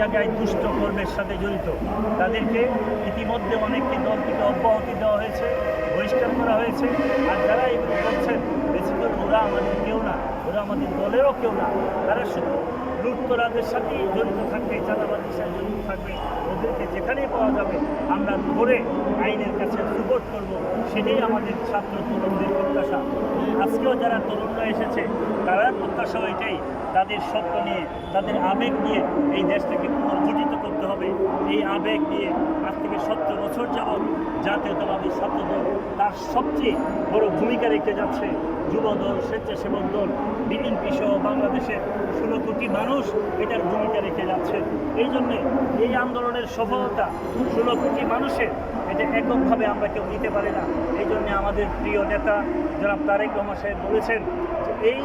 জায়গায় দুষ্ট কর্মের সাথে জড়িত। তাদেরকে ইতিমধ্যে অনেককে দল থেকে অব্যাহতি দেওয়া হয়েছে, বহিষ্কার করা হয়েছে। আর যারা এগুলো করছেন, বেশি করে ওরা আমাদের কেউ না, ওরা আমাদের দলেরও কেউ না। তারা শুধু লুটতরাদের সাথেই জড়িত থাকবে চাঁদাবাদের সাথে জড়িত থাকবে। ওদেরকে যেখানেই পাওয়া যাবে, আমরা ধরে আইনের কাছে সুপোর্ট করব। সেটাই আমাদের ছাত্র তরুণদের প্রত্যাশা। আজকেও যারা তরুণরা এসেছে, তারা প্রত্যাশা এটাই তাদের স্বপ্ন নিয়ে, তাদের আবেগ নিয়ে এই দেশটাকে পুনর্গঠিত করতে হবে। এই আবেগ নিয়ে আজ থেকে সত্তর বছর যাবৎ জাতীয়তাবাদী ছাত্রদল তার সবচেয়ে বড় ভূমিকা রেখে যাচ্ছে। যুবদল, স্বেচ্ছাসেবক দল, বিএনপি সহ বাংলাদেশের ষোলো কোটি মানুষ এটার ভূমিকা রেখে যাচ্ছে। এই জন্যে এই আন্দোলনের সফলতা ষোলো কোটি মানুষের এটা এককভাবে আমরা কেউ নিতে পারি না। এই জন্যে আমাদের প্রিয় নেতা জনাব তারেক রহমান সাহেব বলেছেন যে এই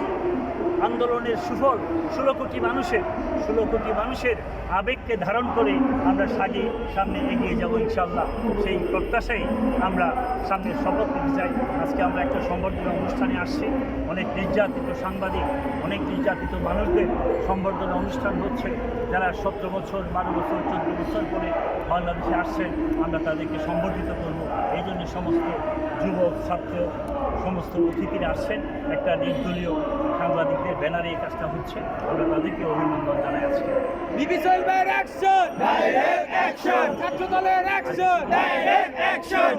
আন্দোলনের সুফল ষোলো কোটি মানুষের, ষোলো কোটি মানুষের আবেগকে ধারণ করে আমরা সাগি সামনে এগিয়ে যাব ইনশাল্লাহ সেই প্রত্যাশাই আমরা সামনে শপথ নিতে চাই। আজকে আমরা একটা সংবর্ধনা অনুষ্ঠানে আসছি। অনেক নির্যাতিত সাংবাদিক, অনেক নির্যাতিত মানুষদের সংবর্ধনা অনুষ্ঠান হচ্ছে। যারা সতেরো বছর, বারো বছর, চোদ্দ বছর করে বাংলাদেশে আসছেন, আমরা তাদেরকে সম্বর্ধিত করব। এই জন্য সমস্ত যুবক ছাত্র, সমস্ত অতিথিরা আসছেন। একটা নির্দলীয় সাংবাদিকদের ব্যানারে এই কাজটা হচ্ছে। আমরা তাদেরকে অভিনন্দন জানাই আজকে। ভাইয়ের অ্যাকশন! ছাত্র দলের অ্যাকশন!